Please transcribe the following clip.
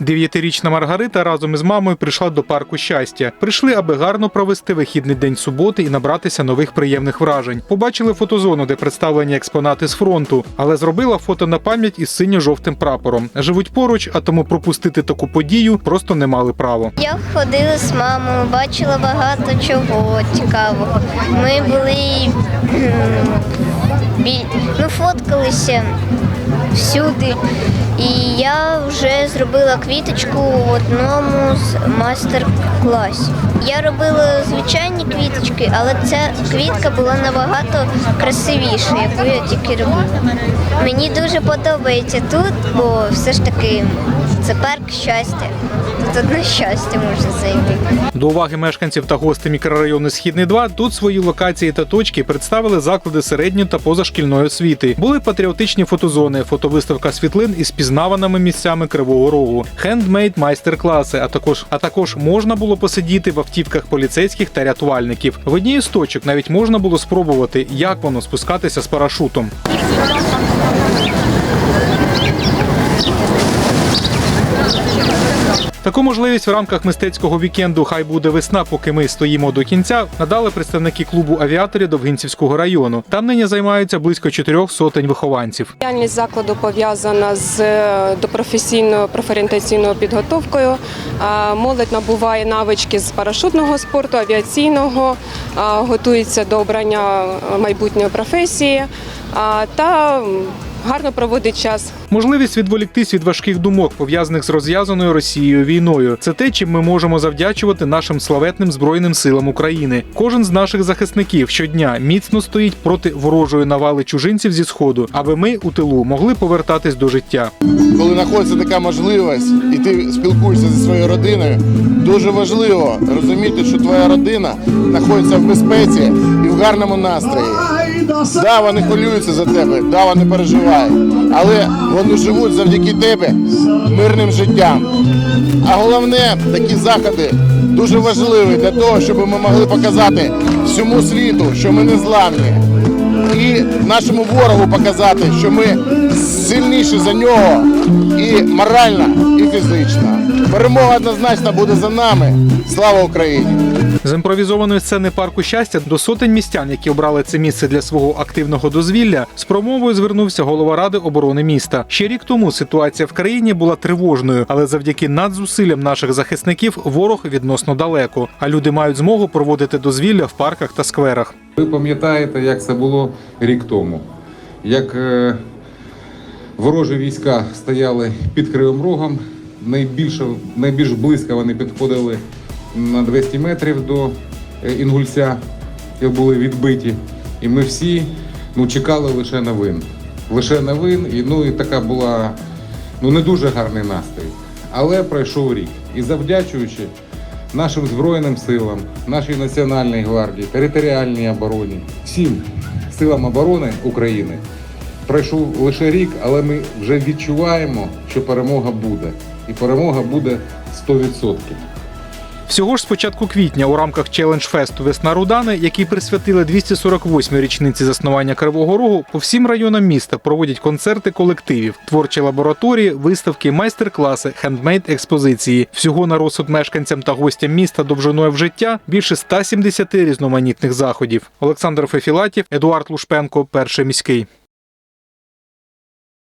Дев'ятирічна Маргарита разом із мамою прийшла до парку щастя. Прийшли, аби гарно провести вихідний день суботи і набратися нових приємних вражень. Побачили фотозону, де представлені експонати з фронту, але зробила фото на пам'ять із синьо-жовтим прапором. Живуть поруч, а тому пропустити таку подію просто не мали права. Я ходила з мамою, бачила багато чого цікавого. Ми були ми фоткалися всюди. І я вже зробила квіточку в одному з майстер-класів. Я робила звичайні квіточки, але ця квітка була набагато красивіша, яку я тільки робила. Мені дуже подобається тут, бо все ж таки це парк щастя. Тут одне щастя можна зайти. До уваги мешканців та гостей мікрорайону Східний 2 тут свої локації та точки представили заклади середньої та позашкільної освіти. Були патріотичні фотозони, фотовиставка світлин із пізнаваними місцями Кривого Рогу, хендмейд майстер-класи. А також а також можна було посидіти в автівках поліцейських та рятувальників. В одній із точок навіть можна було спробувати, як воно спускатися з парашутом. Таку можливість в рамках мистецького вікенду Хай буде весна, поки ми стоїмо до кінця. Надали представники клубу авіаторів Довгинцівського району. Там нині займаються близько чотирьох сотень вихованців. Діяльність закладу пов'язана з е, допрофесійною профорієнтаційною підготовкою. Молодь набуває навички з парашутного спорту, авіаційного, готується до обрання майбутньої професії та гарно проводить час. Можливість відволіктись від важких думок, пов'язаних з розв'язаною Росією війною. Це те, чим ми можемо завдячувати нашим славетним збройним силам України. Кожен з наших захисників щодня міцно стоїть проти ворожої навали чужинців зі сходу, аби ми у тилу могли повертатись до життя. коли знаходиться така можливість, і ти спілкуєшся зі своєю родиною, дуже важливо розуміти, що твоя родина знаходиться в безпеці і в гарному настрої. Да, вони хвилюються за тебе, да, вони переживають, але вони живуть завдяки тебе мирним життям. А головне, такі заходи дуже важливі для того, щоб ми могли показати всьому світу, що ми не зламні. І нашому ворогу показати, що ми сильніші за нього і морально, і фізично. Перемога однозначно буде за нами. Слава Україні! З імпровізованої сцени парку щастя до сотень містян, які обрали це місце для свого активного дозвілля, з промовою звернувся голова ради оборони міста. Ще рік тому ситуація в країні була тривожною, але завдяки надзусиллям наших захисників ворог відносно далеко. А люди мають змогу проводити дозвілля в парках та скверах. Ви пам'ятаєте, як це було рік тому, як е, ворожі війська стояли під Кривим Рогом, найбільше, найбільш близько вони підходили на 200 метрів до е, Інгульця, і були відбиті. І ми всі ну, чекали лише новин. Лише новин, і, ну, і така була ну, не дуже гарний настрій. Але пройшов рік. І завдячуючи нашим Збройним силам, нашій Національній гвардії, територіальній обороні, всім силам оборони України. Пройшов лише рік, але ми вже відчуваємо, що перемога буде. І перемога буде 100%. Всього ж з початку квітня у рамках челендж фесту Весна Рудани, який присвятили 248-й річниці заснування Кривого Рогу, по всім районам міста проводять концерти колективів, творчі лабораторії, виставки, майстер-класи, хендмейд експозиції. Всього на розсуд мешканцям та гостям міста довжиною в життя більше 170 різноманітних заходів. Олександр Фефілатів, Едуард Лушпенко, перший міський.